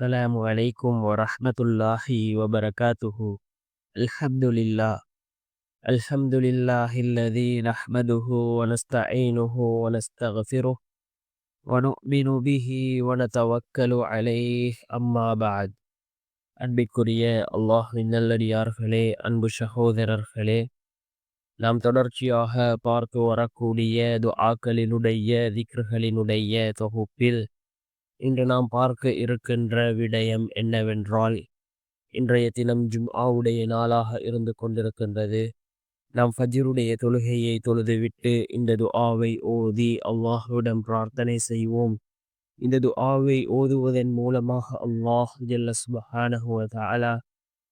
السلام عليكم ورحمة الله وبركاته الحمد لله الحمد لله الذي نحمده ونستعينه ونستغفره ونؤمن به ونتوكل عليه أما بعد அன்பிற்குரிய அல்லாஹின் நல்லடியார்களே அன்பு சகோதரர்களே நாம் தொடர்ச்சியாக பார்த்து வரக்கூடிய துஆக்களினுடைய திக்ருகளினுடைய தொகுப்பில் இன்று நாம் பார்க்க இருக்கின்ற விடயம் என்னவென்றால் இன்றைய தினம் ஜும்ஆவுடைய நாளாக இருந்து கொண்டிருக்கின்றது. நாம் ஃபஜ்ருடைய தொழுகையை தொழுதுவிட்டு இந்த துஆவை ஓதி அல்லாஹுவிடம் பிரார்த்தனை செய்வோம். இந்த துஆவை ஓதுவதன் மூலமாக அல்லாஹ் ஜல்ல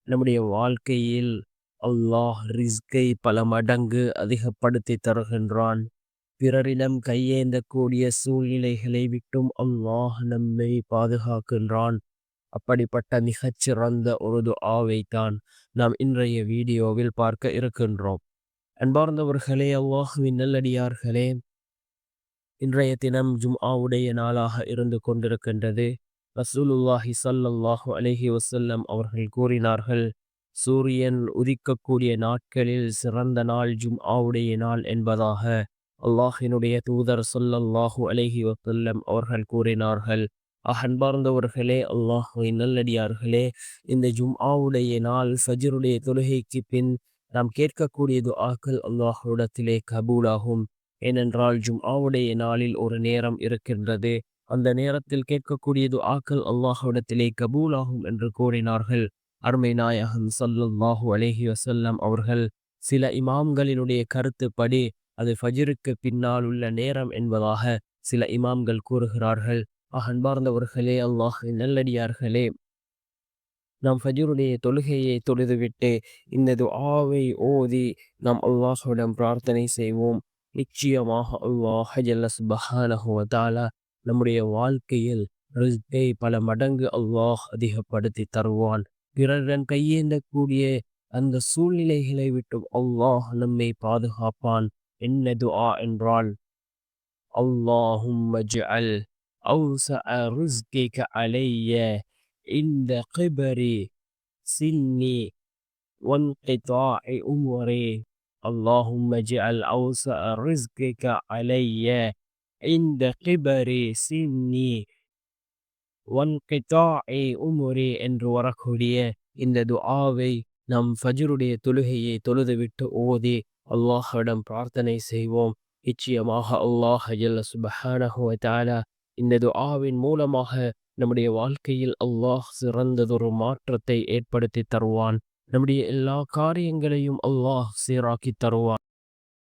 நம்முடைய வாழ்க்கையில் அல்லாஹ் ரிஸ்கை பல மடங்கு அதிகப்படுத்தி தருகின்றான். பிறரிடம் கையேந்தக்கூடிய சூழ்நிலைகளை விட்டும் அல்லாஹ் நம்மை பாதுகாக்கின்றான். அப்படிப்பட்ட மிகச்சிறந்த ஒரு ஆவைத்தான் நாம் இன்றைய வீடியோவில் பார்க்க இருக்கின்றோம். அன்பார்ந்தவர்களே அல்லாஹுவின் நல்லடியார்களே இன்றைய தினம் ஜும்ஆவுடைய நாளாக இருந்து கொண்டிருக்கின்றது. ரசூலுல்லாஹி ஸல்லல்லாஹு அலஹி வசல்லம் அவர்கள் கூறினார்கள் சூரியன் உதிக்கக்கூடிய நாட்களில் சிறந்த நாள் ஜும்ஆவுடைய நாள் என்பதாக. அல்லாஹினுடைய தூதர் சொல்லல்லாஹு அலைஹி வசல்லம் அவர்கள் கூறினார்கள் அன்பர்ந்தவர்களே அல்லாஹுவை நல்லடியார்களே இந்த ஜும்ஆவுடைய நாள் சஜருடைய தொழுகைக்கு பின் நாம் கேட்கக்கூடிய துஆக்கள் அல்லாஹுடத்திலே கபூலாகும். ஏனென்றால் ஜும்ஆவுடைய நாளில் ஒரு நேரம் இருக்கின்றது. அந்த நேரத்தில் கேட்கக்கூடிய துஆக்கள் அல்லாஹுடத்திலே கபூலாகும் என்று கூறினார்கள். அருமை நாயகம் சல்லுல்லாஹு அலேஹி வசல்லம் அவர்கள் சில இமாம்களினுடைய கருத்துப்படி அது ஃபஜிருக்கு பின்னால் உள்ள நேரம் என்பதாக சில இமாம்கள் கூறுகிறார்கள். அன்பார்ந்தவர்களே அல்லாஹ் நல்லடியார்களே. நாம் ஃபஜருடைய தொழுகையை தொழுதுவிட்டு இந்த ஆவை ஓதி நாம் அல்லாஹுடன் பிரார்த்தனை செய்வோம். நிச்சயமாக அல்லாஹ் ஜல்லஸ் பஹானஹுவதாலா நம்முடைய வாழ்க்கையில் ரிஸ்கை பல மடங்கு அல்லாஹ் அதிகப்படுத்தி தருவான். பிறருடன் கையேந்தக்கூடிய அந்த சூழ்நிலைகளை விட்டும் அல்லாஹ் நம்மை பாதுகாப்பான். என்ன துஆ என்றால் اللهم اجعل أوسع رزقك علي عند قبر سني وانقطاع أمري اللهم اجعل أوسع رزقك علي عند قبر سني وانقطاع أمري என்று வரக்கூடிய இந்த துஆவை நம் ஃபஜருடைய தொழுகையை தொழுதுவிட்டு ஓதி அல்லாஹிடம் பிரார்த்தனை செய்வோம். நிச்சயமாக அல்லாஹ் ஜல்ல சுபஹானஹு தாலா இந்த துஆவின் மூலமாக நம்முடைய வாழ்க்கையில் அல்லாஹ் சிறந்ததொரு மாற்றத்தை ஏற்படுத்தி தருவான். நம்முடைய எல்லா காரியங்களையும் அல்லாஹ் சீராக்கி தருவான்.